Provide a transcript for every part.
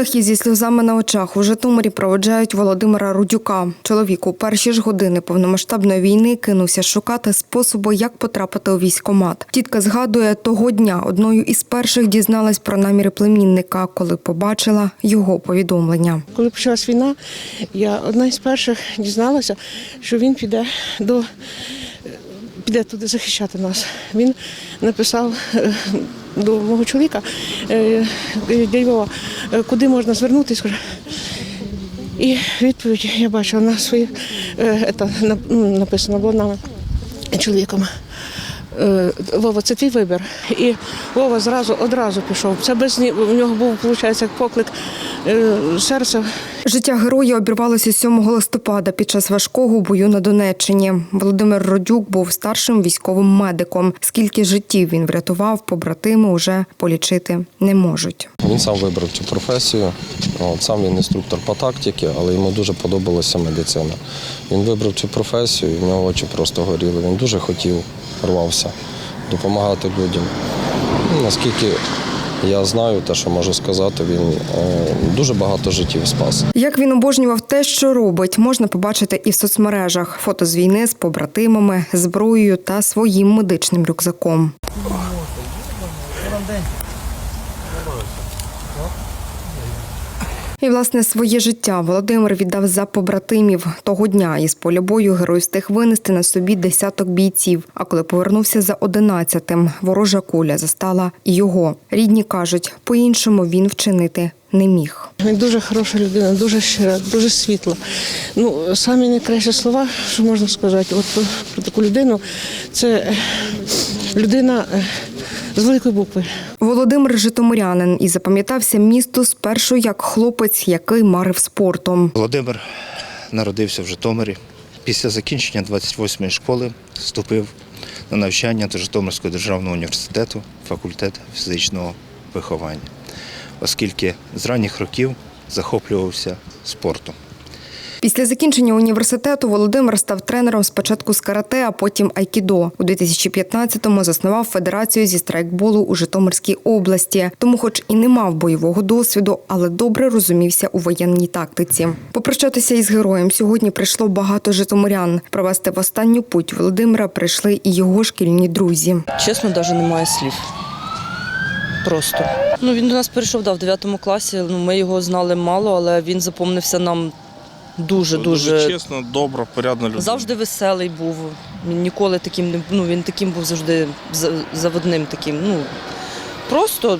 Рідних із зі сльозами на очах у Житомирі проводжають Володимира Рудюка. Чоловік у перші ж години повномасштабної війни кинувся шукати способу, як потрапити у військкомат. Тітка згадує, того дня одною із перших дізналась про наміри племінника, коли побачила його повідомлення. Коли почалась війна, я одна із перших дізналася, що він піде до піде туди захищати нас. Він написав е, до мого чоловіка е, Львова, е, куди можна звернутися. І відповідь я бачила на своїх е, ну, написано було нами чоловіком. Е, Вова, це твій вибір. І Вова зразу одразу пішов. Це без в нього був, виходить, поклик е. Життя героя обірвалося 7 листопада під час важкого бою на Донеччині. Володимир Родюк був старшим військовим медиком. Скільки життів він врятував, побратими уже полічити не можуть. Він сам вибрав цю професію. От, сам він інструктор по тактиці, але йому дуже подобалася медицина. Він вибрав цю професію, і в нього очі просто горіли. Він дуже хотів, рвався допомагати людям. Ну, Наскільки я знаю, те, що можу сказати, він е, дуже багато життів спас. Як він обожнював те, що робить, можна побачити і в соцмережах. Фото з війни з побратимами, зброєю та своїм медичним рюкзаком. І, власне, своє життя Володимир віддав за побратимів. Того дня із поля бою герой встиг винести на собі десяток бійців. А коли повернувся за одинадцятим, ворожа куля застала і його. Рідні кажуть, по-іншому він вчинити не міг. Він дуже хороша людина, дуже щира, дуже світла. Ну, самі найкращі слова, що можна сказати, от про, таку людину, це людина е, з великої букви. Володимир Житомирянин і запам'ятався місту спершу як хлопець, який марив спортом. Володимир народився в Житомирі. Після закінчення 28-ї школи вступив на навчання до Житомирського державного університету, факультет фізичного виховання, оскільки з ранніх років захоплювався спортом. Після закінчення університету Володимир став тренером спочатку з карате, а потім айкідо. У 2015-му заснував федерацію зі страйкболу у Житомирській області. Тому, хоч і не мав бойового досвіду, але добре розумівся у воєнній тактиці. Попрощатися із героєм сьогодні прийшло багато житомирян. Провести в останню путь Володимира прийшли і його шкільні друзі. Чесно, навіть немає слів. Просто. Ну, він до нас перейшов да, в 9 класі. Ну, ми його знали мало, але він запомнився нам дуже, Дуже дуже. чесно, добра, порядна людина. Завжди веселий був. Він ніколи таким не ну, він таким був завжди заводним таким. Ну, просто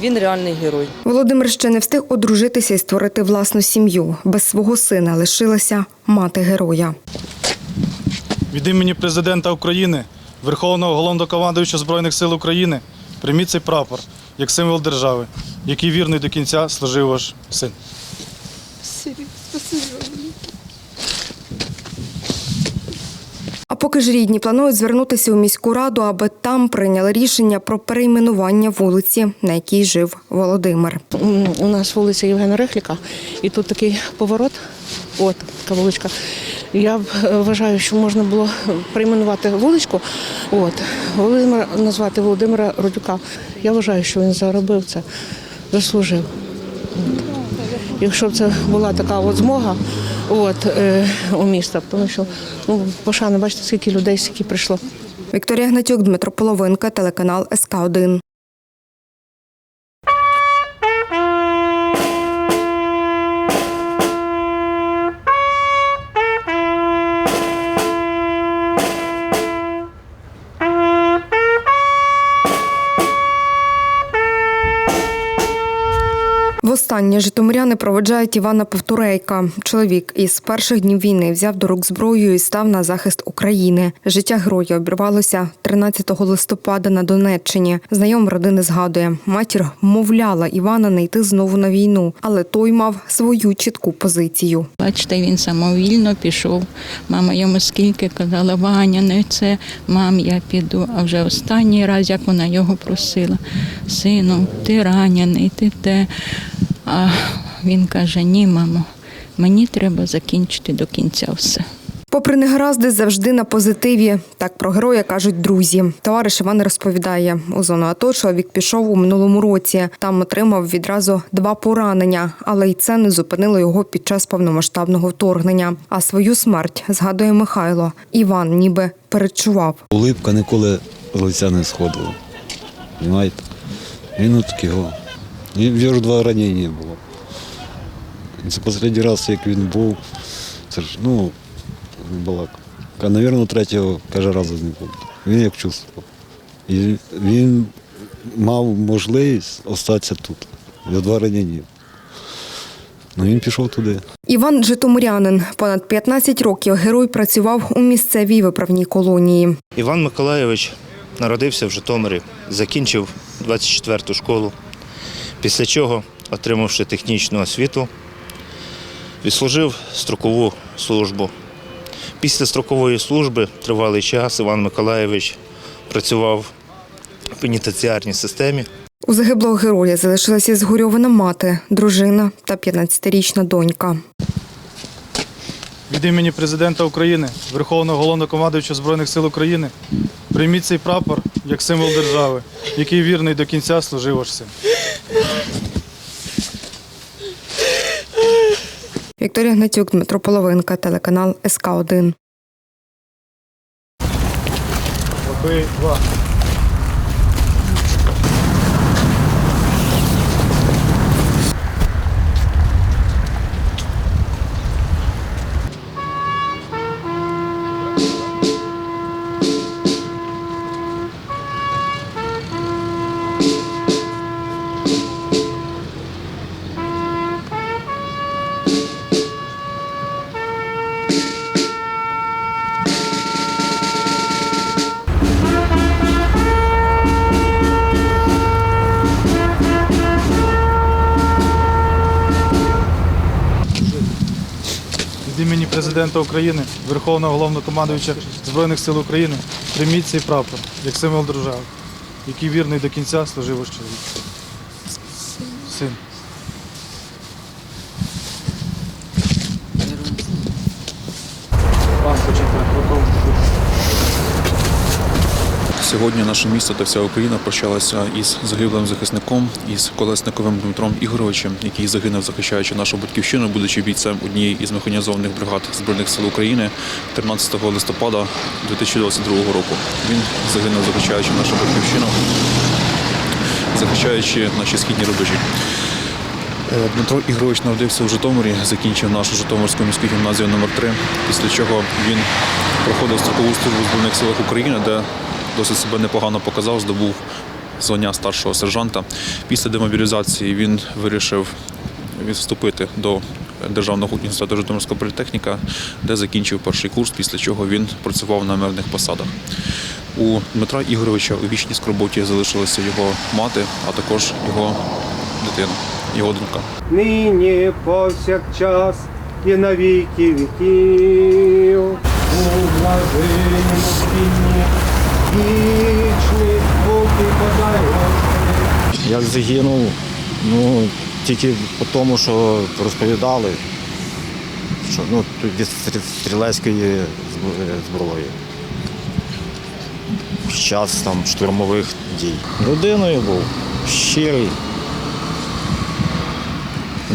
він реальний герой. Володимир ще не встиг одружитися і створити власну сім'ю. Без свого сина лишилася мати героя. Від імені президента України, Верховного головнокомандуюча Збройних сил України, прийміть цей прапор як символ держави, який вірний до кінця служив ваш син. А поки ж рідні планують звернутися у міську раду, аби там прийняли рішення про перейменування вулиці, на якій жив Володимир. У нас вулиця Євгена Рихліка, і тут такий поворот, от така вуличка. Я е, вважаю, що можна було перейменувати вуличку, от, Володимира, назвати Володимира Родюка. Я вважаю, що він заробив це, заслужив. От. Якщо б це була така от змога от, е, у міста, тому що ну, пошана, бачите, скільки людей, скільки прийшло. Вікторія Гнатюк, Дмитро Половинка, телеканал СК 1 Востаннє житомиряни проведжають Івана Повторейка. Чоловік із перших днів війни взяв до рук зброю і став на захист України. Життя героя обірвалося 13 листопада на Донеччині. Знайом родини згадує, матір мовляла Івана не йти знову на війну, але той мав свою чітку позицію. Бачите, він самовільно пішов. Мама йому скільки казала, Ваня, не це, мам, я піду. А вже останній раз, як вона його просила, сину, ти ранений, ти те. А він каже: ні, мамо, мені треба закінчити до кінця все. Попри негаразди, завжди на позитиві. Так про героя кажуть друзі. Товариш Іван розповідає, у зону АТО чоловік пішов у минулому році. Там отримав відразу два поранення, але й це не зупинило його під час повномасштабного вторгнення. А свою смерть згадує Михайло. Іван ніби передчував. Улипка ніколи з лиця не сходила. Він от такого. І в його ж два ранення було. Це останній раз, як він був, це ж, ну, балак. А, навірно, третього, каже, разу не був. Він як чувствував. І він мав можливість остатися тут. Його два ранення. Ну він пішов туди. Іван Житомирянин. Понад 15 років герой працював у місцевій виправній колонії. Іван Миколайович народився в Житомирі, закінчив 24-ту школу, після чого, отримавши технічну освіту, відслужив строкову службу. Після строкової служби тривалий час Іван Миколайович працював в пенітенціарній системі. У загиблого героя залишилася згорьована мати, дружина та 15-річна донька. Від імені президента України, Верховного Головнокомандуюча Збройних сил України, прийміть цей прапор як символ держави, який вірний до кінця служив ваш син. Вікторія Гнатюк, Дмитро Половинка, телеканал СК 1 Обидва. Від президента України, Верховного Головнокомандуюча Збройних сил України, прийміть цей прапор як символ держави, який вірний до кінця служив у чоловік. Син. Вам Сьогодні наше місто та вся Україна прощалася із загиблим захисником, із колесниковим Дмитром Ігоровичем, який загинув, захищаючи нашу батьківщину, будучи бійцем однієї із механізованих бригад збройних сил України 13 листопада 2022 року. Він загинув, захищаючи нашу батьківщину, захищаючи наші східні рубежі. Е, Дмитро Ігорович народився у Житомирі, закінчив нашу Житомирську міську гімназію номер 3 після чого він проходив строкову службу в Збройних силах України, де досить себе непогано показав, здобув звання старшого сержанта. Після демобілізації він вирішив вступити до Державного інституту Житомирського політехніка, де закінчив перший курс, після чого він працював на мирних посадах. У Дмитра Ігоровича у вічній скорботі залишилася його мати, а також його дитина, його донька. нині повсякчас і на віки віків. У подай Як загинув, ну тільки по тому, що розповідали, що ну від стрілецької зброї. Під час там штурмових дій. Людиною був щирий.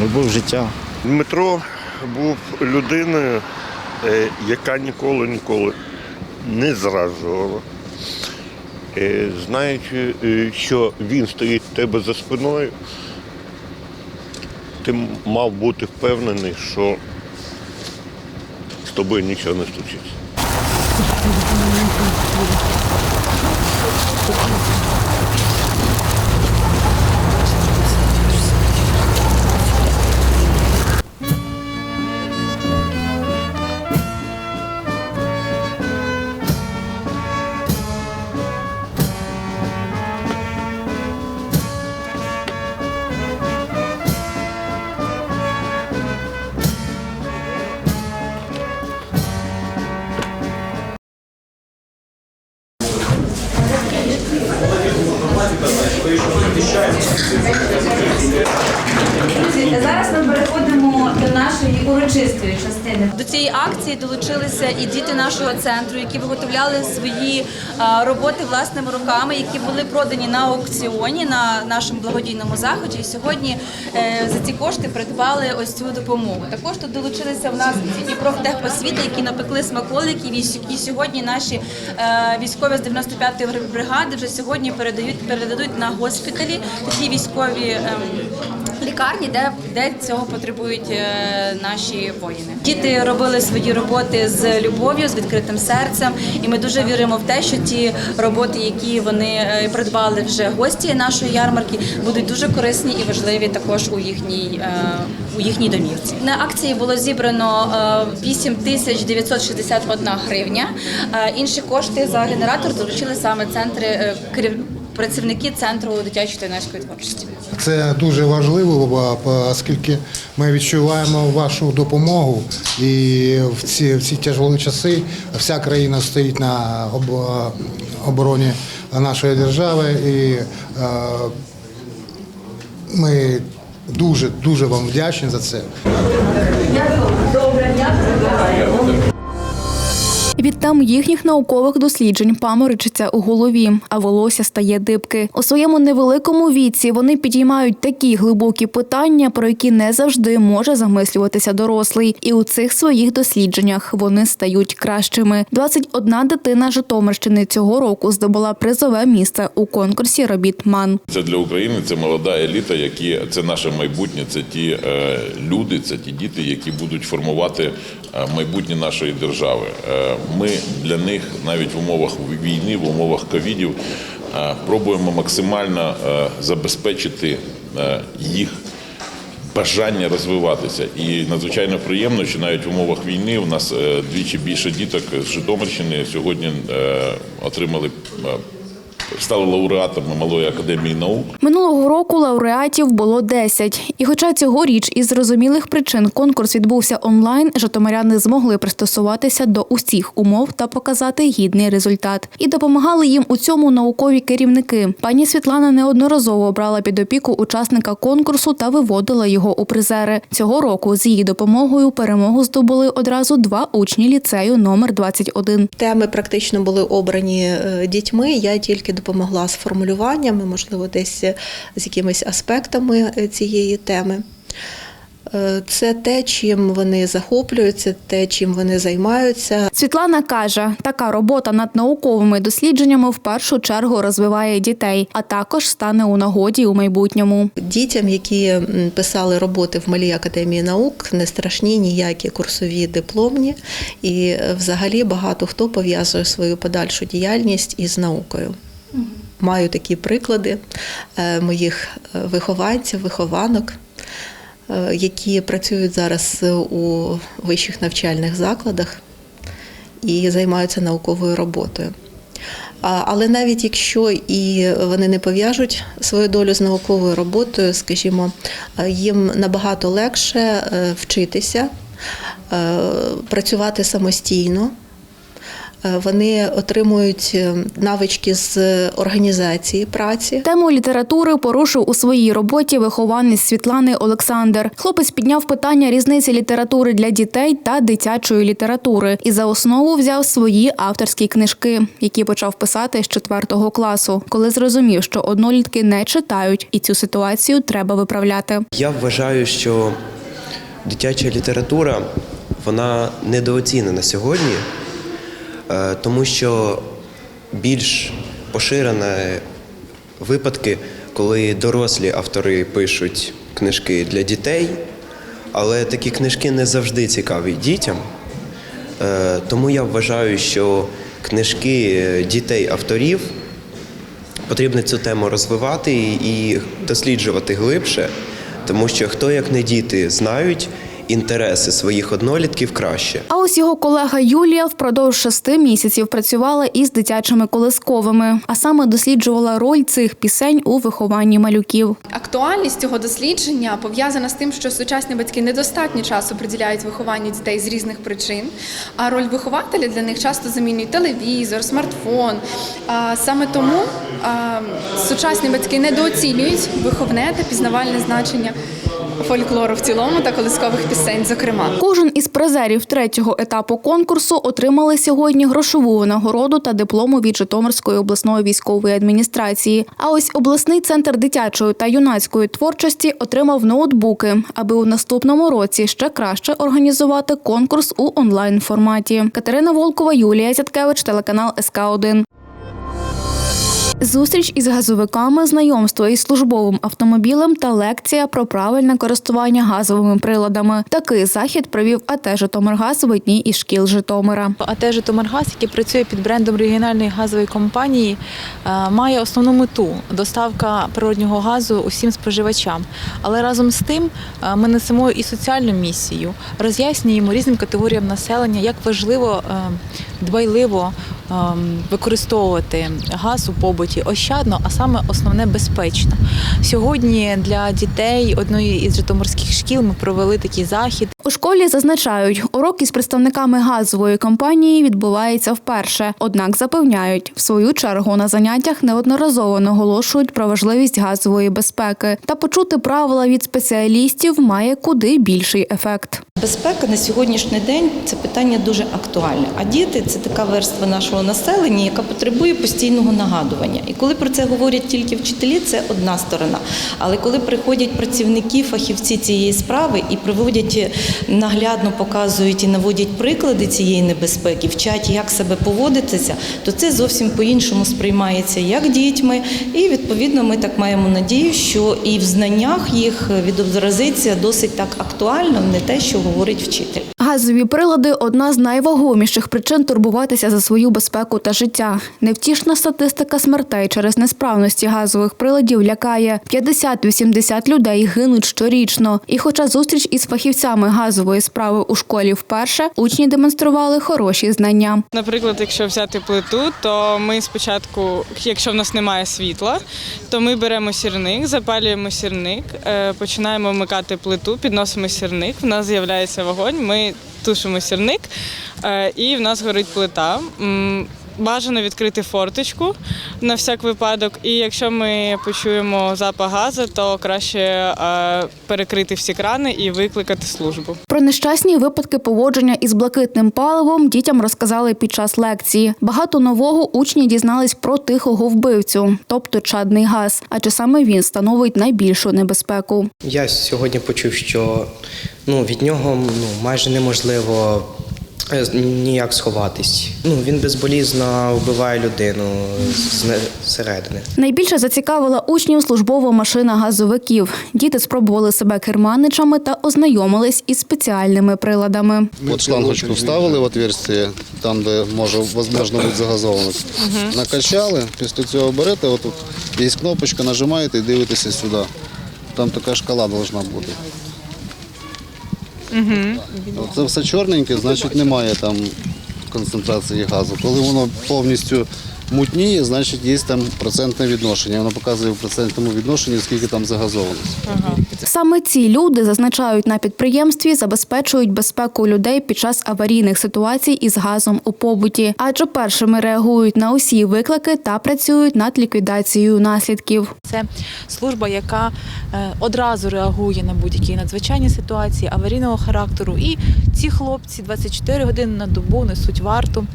Любив життя. Дмитро був людиною, е, яка ніколи ніколи не зраджувала. Е, знаючи, е, що він стоїть в тебе за спиною, ти мав бути впевнений, що з тобою нічого не случиться. Виготовляли свої роботи власними руками, які були продані на аукціоні на нашому благодійному заході. І сьогодні е, за ці кошти придбали ось цю допомогу. Також тут долучилися в нас і профтехосвіти, які напекли смаколиків, і сьогодні наші е, військові з 95-ї бригади вже сьогодні передають передадуть на госпіталі такі військові. Лікарні, де, де цього потребують е, наші воїни. Діти робили свої роботи з любов'ю, з відкритим серцем, і ми дуже віримо в те, що ті роботи, які вони е, придбали вже гості нашої ярмарки, будуть дуже корисні і важливі також у їхній е, у їхній домівці. На акції було зібрано е, 8 тисяч 961 гривня. Інші кошти за генератор долучили саме центри працівники центру дитячої та юнацької творчості. Це дуже важливо, оскільки ми відчуваємо вашу допомогу, і в ці, в ці тяжкі часи вся країна стоїть на обороні нашої держави, і ми дуже дуже вам вдячні за це. Відтам їхніх наукових досліджень паморочиться у голові, а волосся стає дибки. У своєму невеликому віці вони підіймають такі глибокі питання, про які не завжди може замислюватися дорослий. І у цих своїх дослідженнях вони стають кращими. 21 дитина Житомирщини цього року здобула призове місце у конкурсі робіт МАН. Це для України це молода еліта, які це наше майбутнє, це ті е, люди, це ті діти, які будуть формувати е, майбутнє нашої держави. Ми для них навіть в умовах війни, в умовах ковідів е, пробуємо максимально е, забезпечити е, їх. Бажання розвиватися і надзвичайно приємно, що навіть в умовах війни у нас двічі більше діток з Житомирщини сьогодні отримали стали лауреатами малої академії наук. Минулого року лауреатів було 10. І хоча цьогоріч із зрозумілих причин конкурс відбувся онлайн, житомиряни змогли пристосуватися до усіх умов та показати гідний результат. І допомагали їм у цьому наукові керівники. Пані Світлана неодноразово брала під опіку учасника конкурсу та виводила його у призери. Цього року з її допомогою перемогу здобули одразу два учні ліцею номер 21. Теми практично були обрані е, дітьми. Я тільки допомогла з формулюваннями, можливо, десь з якимись аспектами е, цієї теми. Е, Це те, чим вони захоплюються, те, чим вони займаються. Світлана каже, така робота над науковими дослідженнями в першу чергу розвиває дітей, а також стане у нагоді у майбутньому. Дітям, які писали роботи в Малій академії наук, не страшні ніякі курсові дипломні, і е, взагалі багато хто пов'язує свою подальшу діяльність із наукою. Маю такі приклади е, моїх е, вихованців, вихованок, е, які працюють зараз у вищих навчальних закладах і займаються науковою роботою. Але навіть якщо і вони не пов'яжуть свою долю з науковою роботою, скажімо, їм набагато легше вчитися, працювати самостійно. Е, Вони отримують е, навички з організації праці. Тему літератури порушив у своїй роботі вихованець Світлани Олександр. Хлопець підняв питання різниці літератури для дітей та дитячої літератури і за основу взяв свої авторські книжки, які почав писати з четвертого класу, коли зрозумів, що однолітки не читають, і цю ситуацію треба виправляти. Я вважаю, що дитяча література вона недооцінена сьогодні, тому що більш поширені випадки, коли дорослі автори пишуть книжки для дітей, але такі книжки не завжди цікаві дітям. Е, Тому я вважаю, що книжки дітей-авторів потрібно цю тему розвивати і досліджувати глибше, тому що хто як не діти знають інтереси своїх однолітків краще. А ось його колега Юлія впродовж шести місяців працювала із дитячими колисковими, а саме досліджувала роль цих пісень у вихованні малюків. Актуальність цього дослідження пов'язана з тим, що сучасні батьки недостатньо часу приділяють вихованню дітей з різних причин, а роль вихователя для них часто замінюють телевізор, смартфон. А саме тому а, сучасні батьки недооцінюють виховне та пізнавальне значення фольклору в цілому та колискових пісень, зокрема. Кожен із призерів третього етапу конкурсу отримали сьогодні грошову нагороду та диплому від Житомирської обласної військової адміністрації. А ось обласний центр дитячої та юнацької творчості отримав ноутбуки, аби у наступному році ще краще організувати конкурс у онлайн форматі. Катерина Волкова, Юлія Зяткевич, телеканал СК 1 Зустріч із газовиками, знайомство із службовим автомобілем та лекція про правильне користування газовими приладами. Такий захід провів АТ «Житомиргаз» в одній із шкіл Житомира. АТ «Житомиргаз», який працює під брендом регіональної газової компанії, е, має основну мету доставка природнього газу усім споживачам. Але разом з тим е, ми несемо і соціальну місію, роз'яснюємо різним категоріям населення, як важливо е, дбайливо е, використовувати газ у побуті ощадно, а саме основне безпечно. Сьогодні для дітей одної із житомирських шкіл ми провели такий захід. У школі зазначають, урок із представниками газової компанії відбувається вперше. Однак запевняють, в свою чергу на заняттях неодноразово наголошують про важливість газової безпеки та почути правила від спеціалістів має куди більший ефект. Безпека на сьогоднішній день це питання дуже актуальне. А діти це така верства нашого населення, яка потребує постійного нагадування. І коли про це говорять тільки вчителі, це одна сторона. Але коли приходять працівники, фахівці цієї справи і приводять наглядно показують і наводять приклади цієї небезпеки, вчать, як себе поводитися, то це зовсім по-іншому сприймається як дітьми. І відповідно ми так маємо надію, що і в знаннях їх відобразиться досить так актуально, не те, що говорить вчитель. Газові прилади одна з найвагоміших причин турбуватися за свою безпеку та життя. Невтішна статистика смертей через несправності газових приладів лякає 50-80 людей гинуть щорічно. І хоча зустріч із фахівцями газової справи у школі вперше, учні демонстрували хороші знання. Наприклад, якщо взяти плиту, то ми спочатку, якщо в нас немає світла, то ми беремо сірник, запалюємо сірник, е, починаємо вмикати плиту, підносимо сірник. В нас з'являється вогонь. Ми тушимо сірник, е, і в нас горить плита. Бажано відкрити форточку на всяк випадок. І якщо ми почуємо запах газу, то краще е, перекрити всі крани і викликати службу. Про нещасні випадки поводження із блакитним паливом дітям розказали під час лекції. Багато нового учні дізнались про тихого вбивцю, тобто чадний газ, адже саме він становить найбільшу небезпеку. Я сьогодні почув, що ну, від нього ну, майже неможливо ніяк сховатись. Ну, він безболізно вбиває людину зсередини. Найбільше зацікавила учнів службова машина газовиків. Діти спробували себе керманичами та ознайомились із спеціальними приладами. Вот шлангочку вставили в отверстие, там, де може можна бути загазованість. Накачали, після цього берете, отут є кнопочка, нажимаєте і дивитеся сюди. Там така шкала повинна бути. Це все чорненьке, значить немає там концентрації газу. Коли воно повністю мутніє, значить є там процентне відношення. Воно показує в процентному відношенні, скільки там загазованості. Саме ці люди зазначають на підприємстві, забезпечують безпеку людей під час аварійних ситуацій із газом у побуті, адже першими реагують на усі виклики та працюють над ліквідацією наслідків. Це служба, яка е, одразу реагує на будь-які надзвичайні ситуації аварійного характеру. І ці хлопці 24 години на добу несуть варту,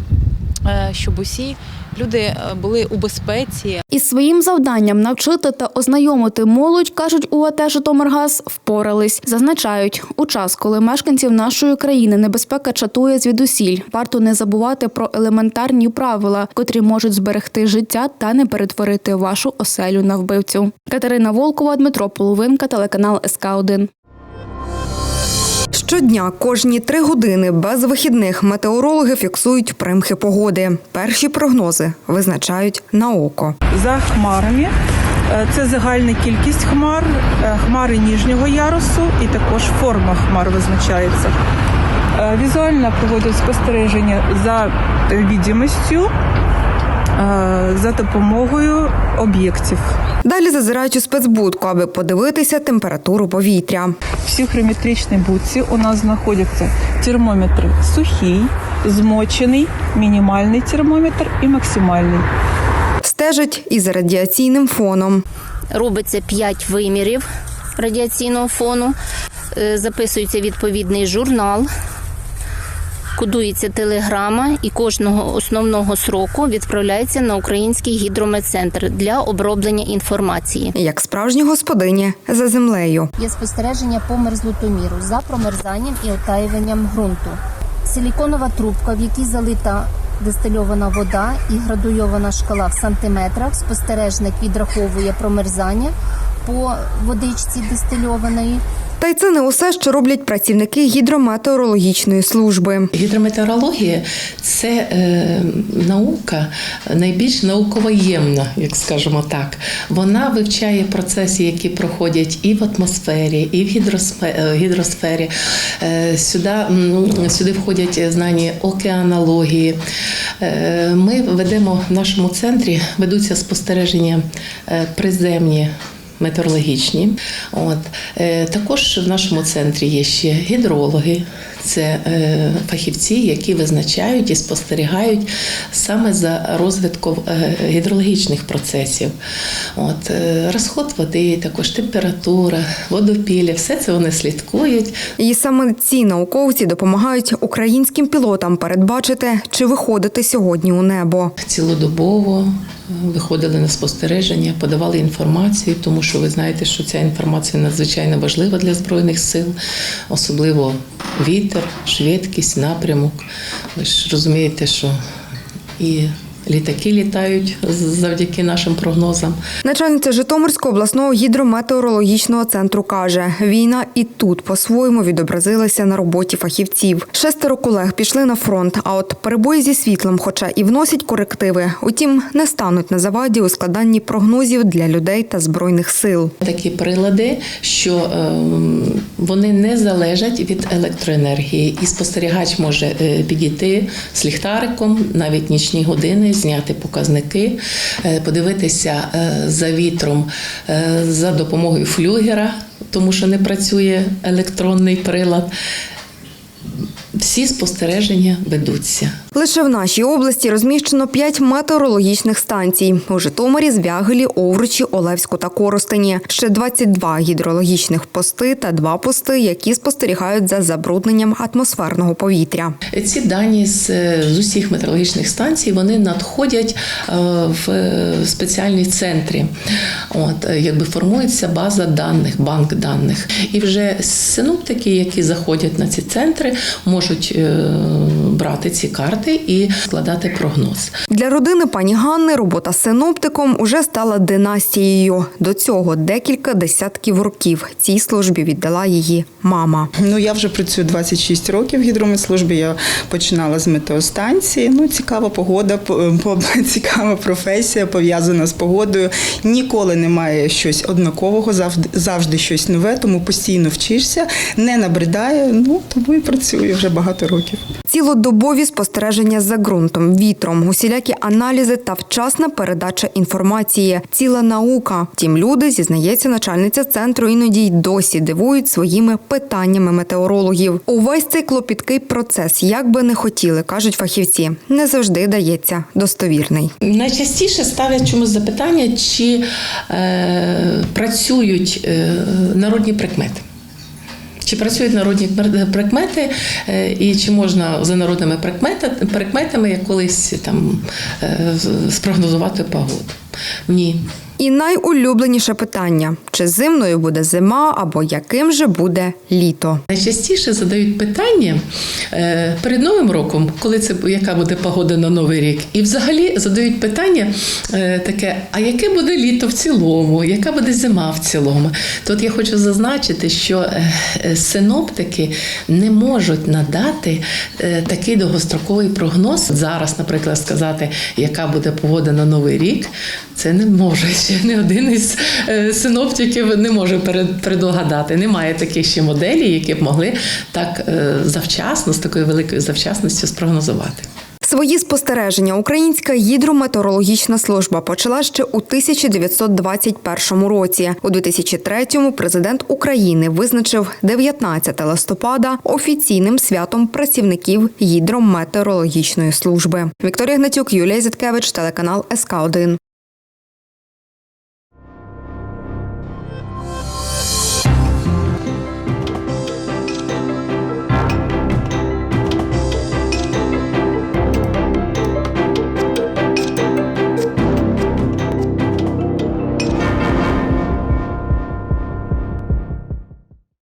е, щоб усі люди е, були у безпеці. Із своїм завданням навчити та ознайомити молодь, кажуть у АТ «Житомиргаз», впорались. Зазначають, у час, коли мешканців нашої країни небезпека чатує звідусіль, варто не забувати про елементарні правила, котрі можуть зберегти життя та не перетворити вашу оселю на вбивцю. Катерина Волкова, Дмитро Половинка, телеканал СК 1 Щодня, кожні три години без вихідних метеорологи фіксують примхи погоди. Перші прогнози визначають на око. за хмарами. Е, Це загальна кількість хмар, е, хмари ніжнього ярусу і також форма хмар визначається. Е, Візуально проводять спостереження за відомістю за допомогою об'єктів. Далі зазирають у спецбудку, аби подивитися температуру повітря. В психрометричній будці у нас знаходяться термометр сухий, змочений, мінімальний термометр і максимальний. Стежать із радіаційним фоном. Робиться 5 вимірів радіаційного фону, е, записується відповідний журнал, кодується телеграма і кожного основного сроку відправляється на український гідрометцентр для оброблення інформації. Як справжні господині за землею. Є спостереження по мерзлотоміру за промерзанням і отаюванням ґрунту. Силіконова трубка, в якій залита дистильована вода і градуйована шкала в сантиметрах. Спостережник відраховує промерзання по водичці дистильованої. Та й це не усе, що роблять працівники гідрометеорологічної служби. Гідрометеорологія це е, наука найбільш науковоємна, як скажемо так. Вона вивчає процеси, які проходять і в атмосфері, і в е, гідросфері. Е, сюди, сюди входять знання океанології. Е, ми ведемо в нашому центрі, ведуться спостереження е, приземні метеорологічні. От. Е, Також в нашому центрі є ще гідрологи. Це е, фахівці, які визначають і спостерігають саме за розвитком е, гідрологічних процесів. От, е, розход води, також температура, водопілля, все це вони слідкують. І саме ці науковці допомагають українським пілотам передбачити, чи виходити сьогодні у небо. Цілодобово виходили на спостереження, подавали інформацію, тому що ви знаєте, що ця інформація надзвичайно важлива для збройних сил, особливо вітер, швидкість, напрямок. Ви ж розумієте, що і літаки літають завдяки нашим прогнозам. Начальниця Житомирського обласного гідрометеорологічного центру каже, війна і тут по-своєму відобразилася на роботі фахівців. Шестеро колег пішли на фронт, а от перебої зі світлом, хоча і вносять корективи, утім не стануть на заваді у складанні прогнозів для людей та збройних сил. Такі прилади, що ем, вони не залежать від електроенергії, і спостерігач може е, підійти з ліхтариком навіть нічні години, зняти показники, е, подивитися е, за вітром е, за допомогою флюгера, тому що не працює електронний прилад. Всі спостереження ведуться. Лише в нашій області розміщено п'ять метеорологічних станцій у Житомирі, Звягелі, Овручі, Олевську та Коростені. Ще 22 гідрологічних пости та два пости, які спостерігають за забрудненням атмосферного повітря. Ці дані з, з усіх метеорологічних станцій вони надходять е, в е, спеціальні центри. От е, якби формується база даних, банк даних. І вже синоптики, які заходять на ці центри, можуть е, брати ці карти і складати прогноз. Для родини пані Ганни робота синоптиком уже стала династією. До цього декілька десятків років цій службі віддала її мама. Ну я вже працюю 26 років в гідрометслужбі. Я починала з метеостанції. Ну цікава погода, по- по- цікава професія пов'язана з погодою. Ніколи немає щось однакового, завжди завжди щось нове, тому постійно вчишся, не набридає. Ну тому і працюю вже багато років. Цілодобові спостереження за ґрунтом, вітром, усілякі аналізи та вчасна передача інформації. Ціла наука. Тім люди, зізнається начальниця центру, іноді й досі дивують своїми питаннями метеорологів. Увесь цей клопіткий процес, як би не хотіли, кажуть фахівці, не завжди дається достовірний. Найчастіше ставлять чомусь запитання, чи е, працюють е, народні прикмети. Чи працюють народні прикмети, е, і чи можна за народними прикметами як колись там е, спрогнозувати погоду? Ні. І найулюбленіше питання: чи зимною буде зима або яким же буде літо? Найчастіше задають питання е, перед Новим роком, коли це яка буде погода на Новий рік, і взагалі задають питання е, таке: а яке буде літо в цілому, яка буде зима в цілому? Тут я хочу зазначити, що е, синоптики не можуть надати такий довгостроковий прогноз. Зараз, наприклад, сказати, яка буде погода на Новий рік, це не може ще не один із е, синоптиків не може перед- предугадати. Немає таких ще моделей, які б могли так е, завчасно, з такою великою завчасністю спрогнозувати. Свої спостереження Українська гідрометеорологічна служба почала ще у 1921 році. У 2003-му президент України визначив 19 листопада офіційним святом працівників гідрометеорологічної служби. Вікторія Гнатюк, Юлія Зіткевич, телеканал СК 1